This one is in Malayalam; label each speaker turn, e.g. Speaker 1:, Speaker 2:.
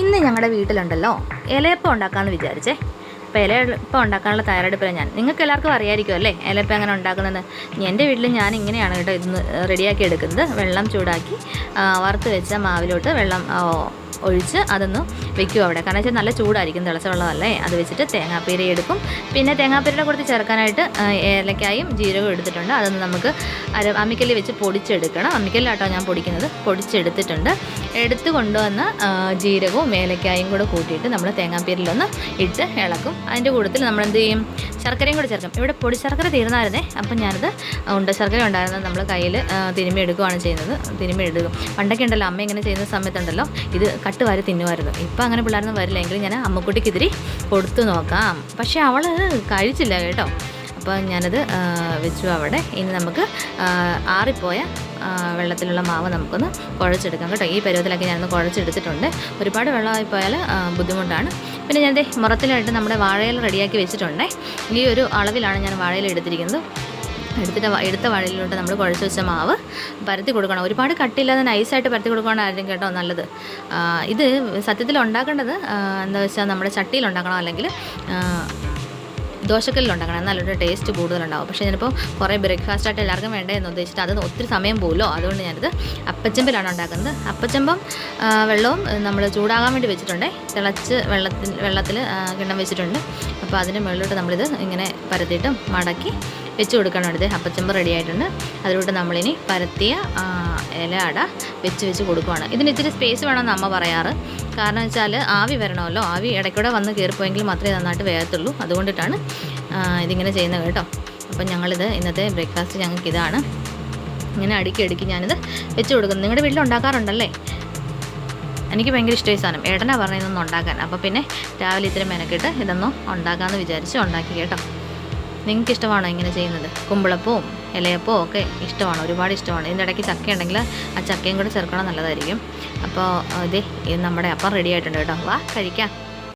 Speaker 1: ഇന്ന് ഞങ്ങളുടെ വീട്ടിലുണ്ടല്ലോ ഇലയപ്പം ഉണ്ടാക്കാമെന്ന് വിചാരിച്ചേ. അപ്പോൾ ഇലയപ്പം ഉണ്ടാക്കാനുള്ള തയ്യാറെടുപ്പിലാണ് ഞാൻ. നിങ്ങൾക്ക് എല്ലാവർക്കും അറിയാമായിരിക്കും അല്ലേ ഇലയപ്പം എങ്ങനെ ഉണ്ടാക്കുന്നത് എന്റെ വീട്ടിൽ ഞാൻ ഇങ്ങനെയാണ് കേട്ടോ ഇന്ന് റെഡിയാക്കി എടുക്കുന്നത്. വെള്ളം ചൂടാക്കി വറുത്ത് വെച്ച മാവിലോട്ട് വെള്ളം ഒഴിച്ച് അതൊന്ന് വെക്കും അവിടെ. കാരണം വെച്ചാൽ നല്ല ചൂടായിരിക്കും തിളച്ച വെള്ളമല്ലേ അത് വെച്ചിട്ട് തേങ്ങാപ്പീര എടുക്കും. പിന്നെ തേങ്ങാപ്പീരയുടെ കൂടെ ചേർക്കാനായിട്ട് ഏലക്കായും ജീരകവും എടുത്തിട്ടുണ്ട്. അതൊന്ന് നമുക്ക് അര അമ്മിക്കല്ലിൽ വെച്ച് പൊടിച്ചെടുക്കണം. അമ്മിക്കല്ലാട്ടോ ഞാൻ പൊടിക്കുന്നത്. പൊടിച്ചെടുത്തിട്ടുണ്ട്. എടുത്തു കൊണ്ടുവന്ന ജീരകവും ഏലക്കായും കൂടെ കൂട്ടിയിട്ട് നമ്മൾ തേങ്ങാപ്പീരിലൊന്ന് ഇട്ട് ഇളക്കും. അതിന്റെ കൂട്ടത്തിൽ നമ്മൾ എന്ത് ചെയ്യും? ശർക്കരയും കൂടി ചേർക്കും. ഇവിടെ പൊടി ശർക്കര തീർന്നായിരുന്നേ അപ്പം ഞാനത് ഉണ്ട ശർക്കര ഉണ്ടായിരുന്നത് നമ്മൾ കയ്യിൽ തിരുമ്മി എടുക്കുകയാണ് ചെയ്യുന്നത്. തിരുമ്മി എടുക്കും. പണ്ടൊക്കെ ഉണ്ടല്ലോ അമ്മ ഇങ്ങനെ ചെയ്യുന്ന സമയത്തുണ്ടല്ലോ ഇത് കട്ട് വാരി തിന്നുമായിരുന്നു. ഇപ്പം അങ്ങനെ പിള്ളേരൊന്നും വരില്ല എങ്കിലും ഞാൻ അമ്മക്കുട്ടിക്ക് ഇതിരി കൊടുത്തു നോക്കാം. പക്ഷേ അവൾ കഴിച്ചില്ല കേട്ടോ. അപ്പോൾ ഞാനത് വെച്ചു അവിടെ. ഇനി നമുക്ക് ആറിപ്പോയ വെള്ളത്തിലുള്ള മാവ് നമുക്കൊന്ന് കുഴച്ചെടുക്കാം കേട്ടോ. ഈ പരുവത്തിലൊക്കെ ഞാനൊന്ന് കുഴച്ചെടുത്തിട്ടുണ്ട്. ഒരുപാട് വെള്ളമായി പോയാൽ ബുദ്ധിമുട്ടാണ്. പിന്നെ ഞാൻ ദേ മുറത്തിലായിട്ട് നമ്മുടെ വാഴയില റെഡിയാക്കി വെച്ചിട്ടുണ്ടേ. ഈ ഒരു അളവിലാണ് ഞാൻ വാഴയില എടുത്തിരിക്കുന്നത്. എടുത്തിട്ട് എടുത്ത വാഴയിലോട്ട് നമ്മൾ കുഴച്ച് വെച്ച മാവ് പരത്തി കൊടുക്കണം. ഒരുപാട് കട്ടില്ലാതെ നൈസായിട്ട് പരത്തി കൊടുക്കുകയാണെങ്കിൽ കേട്ടോ നല്ലത്. ഇത് സത്യത്തിൽ ഉണ്ടാക്കേണ്ടത് എന്താ വെച്ചാൽ നമ്മുടെ ചട്ടിയിൽ ഉണ്ടാക്കണം അല്ലെങ്കിൽ ഉണ്ടാക്കണം നല്ലൊരു ടേസ്റ്റ് കൂടുതലുണ്ടാവും. പക്ഷേ ഞാനിപ്പോൾ കുറേ ബ്രേക്ക്ഫാസ്റ്റ് ആയിട്ട് എല്ലാവർക്കും വേണ്ടേ എന്ന് ഉദ്ദേശിച്ചിട്ട് അത് ഒത്തിരി സമയം പോകുമല്ലോ അതുകൊണ്ട് ഞാനിത് അപ്പച്ചമ്പിലാണ് ഉണ്ടാക്കുന്നത്. അപ്പച്ചമ്പം വെള്ളവും നമ്മൾ ചൂടാകാൻ വേണ്ടി വെച്ചിട്ടുണ്ട്. തിളച്ച് വെള്ളത്തിൽ വെള്ളത്തിൽ കിണ്ണം വെച്ചിട്ടുണ്ട്. അപ്പോൾ അതിന് മുകളിലോട്ട് നമ്മളിത് ഇങ്ങനെ പരത്തിയിട്ട് മടക്കി വെച്ച് കൊടുക്കണം അടുത്ത്. അപ്പച്ചമ്പ് റെഡി ആയിട്ടുണ്ട്. അതിലോട്ട് നമ്മളിനി പരത്തിയ ഇല അട വെച്ച് വെച്ച് കൊടുക്കുവാണ്. ഇതിന് ഇത്തിരി സ്പേസ് വേണമെന്ന് അമ്മ പറയാറ്. കാരണം വെച്ചാൽ ആവി വരണമല്ലോ. ആവി ഇടയ്ക്കൂടെ വന്ന് കയറിപ്പോയെങ്കിൽ മാത്രമേ നന്നായിട്ട് വേഗത്തുള്ളൂ അതുകൊണ്ടിട്ടാണ് ഇതിങ്ങനെ ചെയ്യുന്നത് കേട്ടോ. അപ്പം ഞങ്ങളിത് ഇന്നത്തെ ബ്രേക്ക്ഫാസ്റ്റ് ഞങ്ങൾക്ക് ഇതാണ്. ഇങ്ങനെ അടുക്കി അടുക്കി ഞാനിത് വെച്ച് കൊടുക്കുന്നു നിങ്ങളുടെ വീട്ടിൽ ഉണ്ടാക്കാറുണ്ടല്ലേ? എനിക്ക് ഭയങ്കര ഇഷ്ടമായി സാധനം. ഏട്ടനാണ് പറഞ്ഞതൊന്നും ഉണ്ടാക്കാൻ. അപ്പോൾ പിന്നെ രാവിലെ ഇത്തിരി മെനക്കിട്ട് ഇതൊന്നും ഉണ്ടാക്കാമെന്ന് വിചാരിച്ച് ഉണ്ടാക്കി കേട്ടോ. നിങ്ങൾക്ക് ഇഷ്ടമാണോ ഇങ്ങനെ ചെയ്യുന്നത്? കുമ്പിളപ്പവും ഇലയപ്പവും ഒക്കെ ഇഷ്ടമാണ് ഒരുപാട് ഇഷ്ടമാണ്. ഇതിന്റെ ഇടയ്ക്ക് ചക്ക ഉണ്ടെങ്കിൽ ആ ചക്കയും കൂടെ ചേർക്കണം നല്ലതായിരിക്കും. അപ്പോൾ ഇതേ നമ്മുടെ അപ്പം റെഡി ആയിട്ടുണ്ട് കേട്ടോ. വാ കഴിക്കാം.